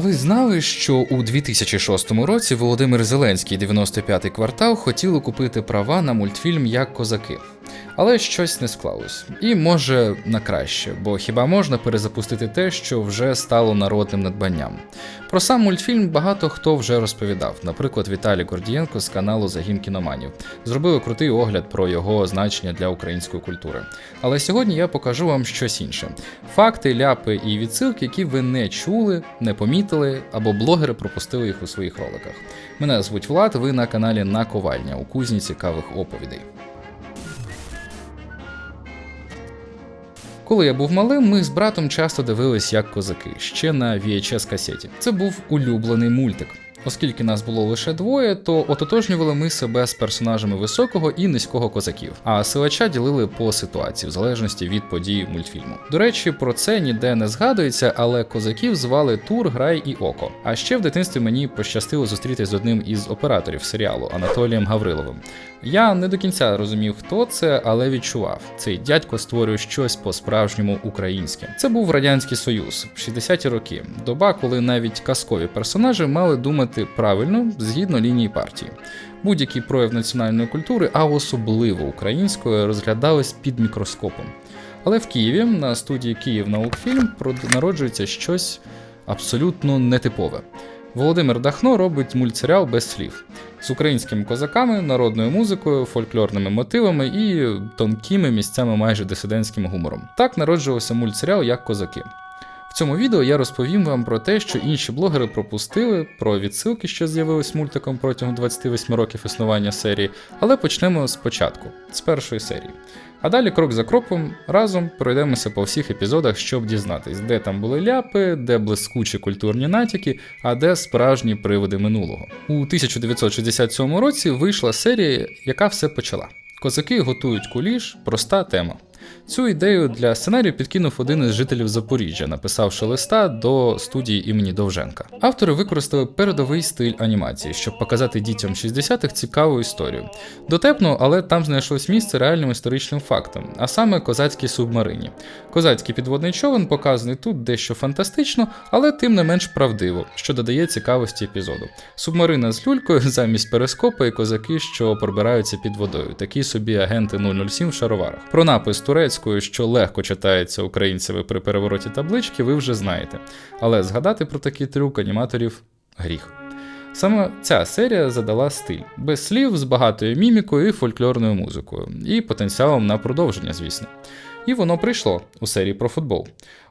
Ви знали, що у 2006 році Володимир Зеленський 95-й квартал хотіли купити права на мультфільм як козаки? Але щось не склалось. І може на краще, бо хіба можна перезапустити те, що вже стало народним надбанням? Про сам мультфільм багато хто вже розповідав. Наприклад, Віталій Гордієнко з каналу Загін кіноманів зробили крутий огляд про його значення для української культури. Але сьогодні я покажу вам щось інше: факти, ляпи і відсилки, які ви не чули, не помітили або блогери пропустили їх у своїх роликах. Мене звуть Влад, ви на каналі Наковальня у кузні цікавих оповідей. Коли я був малим, ми з братом часто дивились як козаки, ще на VHS касеті. Це був улюблений мультик. Оскільки нас було лише двоє, то ототожнювали ми себе з персонажами високого і низького козаків, а силача ділили по ситуації, в залежності від подій мультфільму. До речі, про це ніде не згадується, але козаків звали Тур, Грай і Око. А ще в дитинстві мені пощастило зустрітись з одним із операторів серіалу Анатолієм Гавриловим. Я не до кінця розумів, хто це, але відчував. Цей дядько створює щось по-справжньому українське. Це був радянський союз, 60-ті роки, доба, коли навіть казкові персонажі мали думати правильно згідно лінії партії. Будь-який прояв національної культури, а особливо української, розглядались під мікроскопом. Але в Києві на студії Київ Наукфільм народжується щось абсолютно нетипове. Володимир Дахно робить мультсеріал без слів з українськими козаками, народною музикою, фольклорними мотивами і тонкими місцями майже дисидентським гумором. Так народжувався мультсеріал як козаки. В цьому відео я розповім вам про те, що інші блогери пропустили, про відсилки, що з'явились мультиком протягом 28 років існування серії, але почнемо спочатку, з першої серії. А далі, крок за кроком, разом пройдемося по всіх епізодах, щоб дізнатись, де там були ляпи, де блискучі культурні натяки, а де справжні приводи минулого. У 1967 році вийшла серія, яка все почала. Козаки готують куліш, проста тема. Цю ідею для сценарію підкинув один із жителів Запоріжжя, написавши листа до студії імені Довженка. Автори використали передовий стиль анімації, щоб показати дітям 60-х цікаву історію. Дотепно, але там знайшлось місце реальним історичним фактам, а саме козацькій субмарині. Козацький підводний човен показаний тут дещо фантастично, але тим не менш правдиво, що додає цікавості епізоду. Субмарина з люлькою замість перископа і козаки, що пробираються під водою, такі собі агенти 007 в шароварах. Про напис турецькою, що легко читається українцями при перевороті таблички, ви вже знаєте. Але згадати про такий трюк аніматорів гріх. Саме ця серія задала стиль, без слів, з багатою мімікою і фольклорною музикою, і потенціалом на продовження, звісно. І воно прийшло у серії про футбол.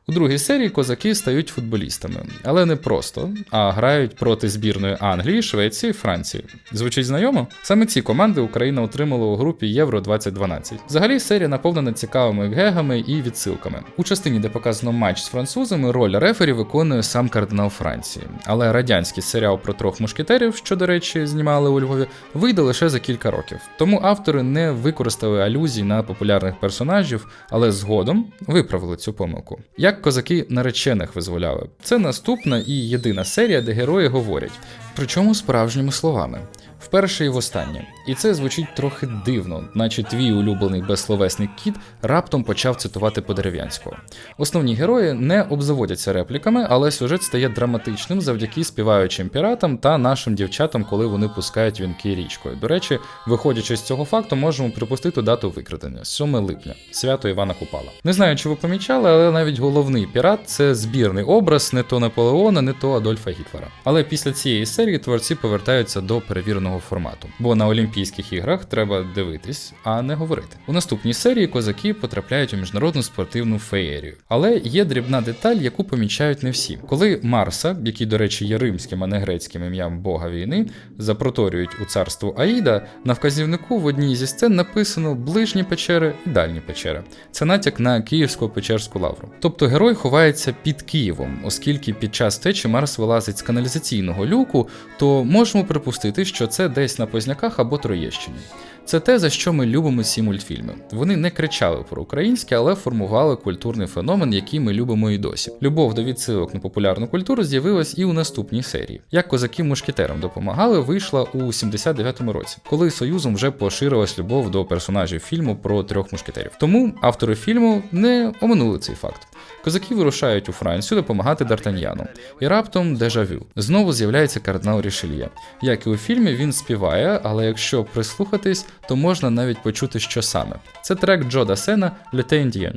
У другій серії козаки стають футболістами, але не просто, а грають проти збірної Англії, Швеції, Франції. Звучить знайомо? Саме ці команди Україна отримала у групі Євро 2012. Взагалі серія наповнена цікавими гегами і відсилками. У частині, де показано матч з французами, роль рефері виконує сам кардинал Франції. Але радянський серіал про трьох мушкетерів, що, до речі, знімали у Львові, вийде лише за кілька років. Тому автори не використали алюзій на популярних персонажів, але згодом виправили цю помилку. Як козаки наречених визволяли. Це наступна і єдина серія, де герої говорять, причому справжніми словами. Вперше і востаннє. І це звучить трохи дивно, наче твій улюблений безсловесний кіт раптом почав цитувати по дерев'янського. Основні герої не обзаводяться репліками, але сюжет стає драматичним завдяки співаючим піратам та нашим дівчатам, коли вони пускають вінки річкою. До речі, виходячи з цього факту, можемо припустити дату викрадення 7 липня, свято Івана Купала. Не знаю, чи ви помічали, але навіть головний пірат це збірний образ не то Наполеона, не то Адольфа Гітлера. Але після цієї серії творці повертаються до перевіреного формату, бо на Олімпійських іграх треба дивитись, а не говорити. У наступній серії козаки потрапляють у міжнародну спортивну феєрію. Але є дрібна деталь, яку помічають не всі. Коли Марса, який, до речі, є римським, а не грецьким ім'ям Бога війни, запроторюють у царство Аїда, на вказівнику в одній зі сцен написано ближні печери і дальні печери. Це натяк на Київську печерську лавру. Тобто герой ховається під Києвом, оскільки під час течі Марс вилазить з каналізаційного люку, то можемо припустити, що це це десь на Позняках або Троєщині. Це те, за що ми любимо ці мультфільми. Вони не кричали про українське, але формували культурний феномен, який ми любимо і досі. Любов до відсилок на популярну культуру з'явилась і у наступній серії. Як козаки мушкетерам допомагали, вийшла у 79-му році, коли союзом вже поширилась любов до персонажів фільму про трьох мушкетерів. Тому автори фільму не оминули цей факт. Козаки вирушають у Францію допомагати Д'Артаньяну. І раптом дежавю. Знову з'являється кардинал Рішельє. Як і у фільмі, він співає, але якщо прислухатись, то можна навіть почути, що саме. Це трек Джо Дасена «Le Tendien».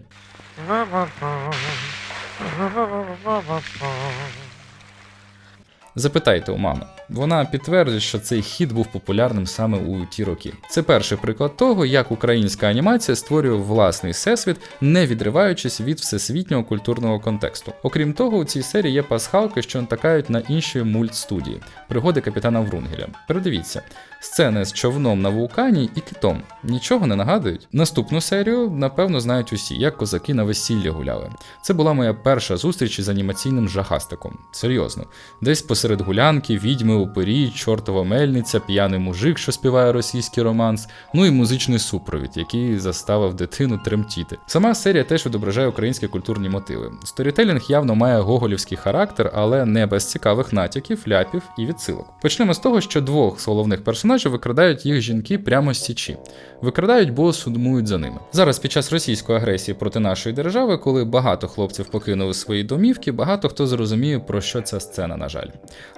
Запитайте у мами. Вона підтвердить, що цей хіт був популярним саме у ті роки. Це перший приклад того, як українська анімація створює власний всесвіт, не відриваючись від всесвітнього культурного контексту. Окрім того, у цій серії є пасхалки, що натакають на інші мультстудії пригоди капітана Врунгеля. Передивіться, сцени з човном на вулкані і китом нічого не нагадують. Наступну серію, напевно, знають усі, як козаки на весілля гуляли. Це була моя перша зустріч із анімаційним жахастиком. Серйозно, десь посеред гулянки, відьми, упирі, чортова мельниця, п'яний мужик, що співає російський романс, ну і музичний супровід, який заставив дитину тремтіти. Сама серія теж відображає українські культурні мотиви. Сторітелінг явно має гоголівський характер, але не без цікавих натяків, ляпів і відсилок. Почнемо з того, що двох головних персонажів викрадають їх жінки прямо з січі. Викрадають, бо сумують за ними. Зараз під час російської агресії проти нашої держави, коли багато хлопців покинули свої домівки, багато хто зрозуміє, про що ця сцена, на жаль.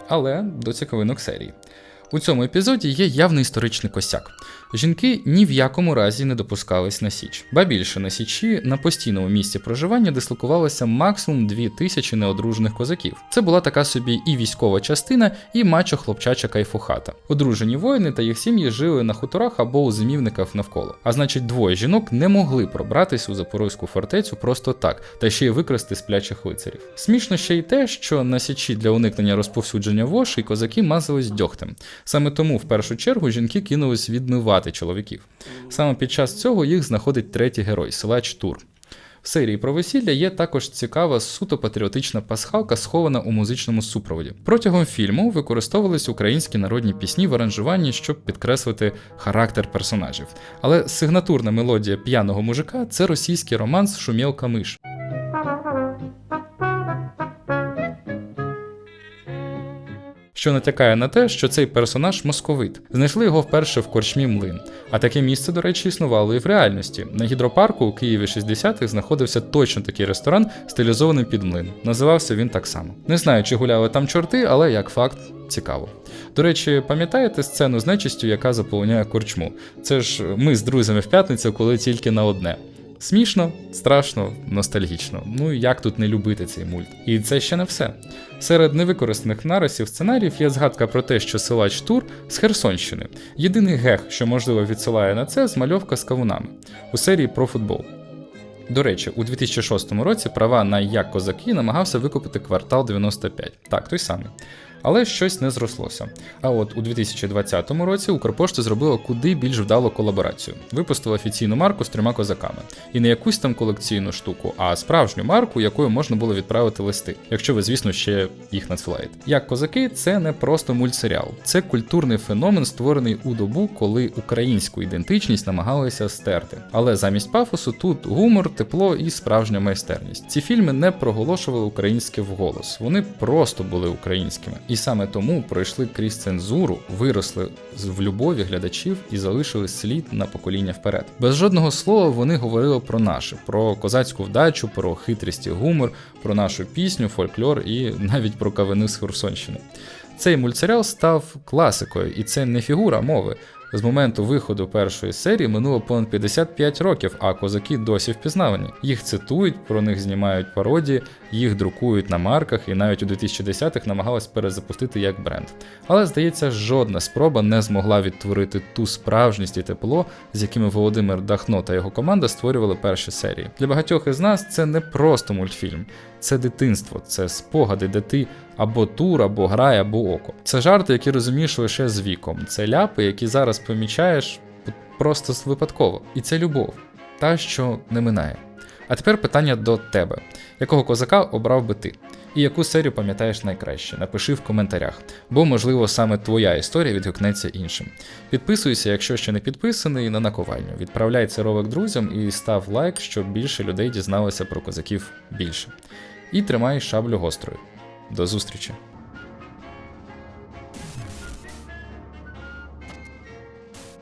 Але до цікавинок серії. У цьому епізоді є явний історичний косяк. Жінки ні в якому разі не допускались на Січ. Ба більше на Січі на постійному місці проживання дислокувалося максимум 2000 неодружених козаків. Це була така собі і військова частина, і мачо хлопчача кайфухата. Одружені воїни та їх сім'ї жили на хуторах або у зимівниках навколо. А значить, двоє жінок не могли пробратись у Запорозьку фортецю просто так, та ще й викрасти сплячих лицарів. Смішно ще й те, що на Січі для уникнення розповсюдження воші козаки мазались дьогтем. Саме тому в першу чергу жінки кинулись відмивати чоловіків. Саме під час цього їх знаходить третій герой силач Тур. В серії про весілля є також цікава суто патріотична пасхалка, схована у музичному супроводі. Протягом фільму використовувались українські народні пісні в аранжуванні, щоб підкреслити характер персонажів. Але сигнатурна мелодія п'яного мужика це російський романс Шумєлка миш. Що натякає на те, що цей персонаж московит. Знайшли його вперше в корчмі млин. А таке місце, до речі, існувало і в реальності. На гідропарку у Києві 60-х знаходився точно такий ресторан, стилізований під млин. Називався він так само. Не знаю, чи гуляли там чорти, але як факт. Цікаво. До речі, пам'ятаєте сцену з нечистю, яка заповняє корчму? Це ж ми з друзями в п'ятницю, коли тільки на одне. Смішно, страшно, ностальгічно. Ну як тут не любити цей мульт? І це ще не все. Серед невикористаних нарисів сценаріїв є згадка про те, що силач Тур з Херсонщини. Єдиний гех, що можливо відсилає на це, змальовка з кавунами у серії про футбол. До речі, у 2006 році права на як козаки намагався викупити квартал 95. Так, той самий. Але щось не зрослося. А от у 2020 році Укрпошта зробила куди більш вдалу колаборацію. Випустила офіційну марку з трьома козаками. І не якусь там колекційну штуку, а справжню марку, якою можна було відправити листи, якщо ви, звісно, ще їх надсилаєте. Як козаки, це не просто мультсеріал, це культурний феномен, створений у добу, коли українську ідентичність намагалися стерти. Але замість пафосу тут гумор, тепло і справжня майстерність. Ці фільми не проголошували українське вголос, вони просто були українськими. Саме тому пройшли крізь цензуру, виросли в любові глядачів і залишили слід на покоління вперед. Без жодного слова вони говорили про наше, про козацьку вдачу, про хитрість і гумор, про нашу пісню, фольклор і навіть про кавини з Херсонщини. Цей мультсеріал став класикою, і це не фігура мови. З моменту виходу першої серії минуло понад 55 років, а козаки досі впізнавані. Їх цитують, про них знімають пародії, їх друкують на марках і навіть у 2010-х намагалась перезапустити як бренд. Але здається, жодна спроба не змогла відтворити ту справжність і тепло, з якими Володимир Дахно та його команда створювали перші серії. Для багатьох із нас це не просто мультфільм, це дитинство, це спогади, де ти або тур, або грай, або око. Це жарти, які розумієш лише з віком. Це ляпи, які зараз помічаєш просто випадково. І це любов, та що не минає. А тепер питання до тебе: якого козака обрав би ти? І яку серію пам'ятаєш найкраще? Напиши в коментарях, бо можливо саме твоя історія відгукнеться іншим. Підписуйся, якщо ще не підписаний, на наковальню. Відправляй цей ролик друзям і став лайк, щоб більше людей дізналося про козаків більше. І тримай шаблю гострою. До зустрічі!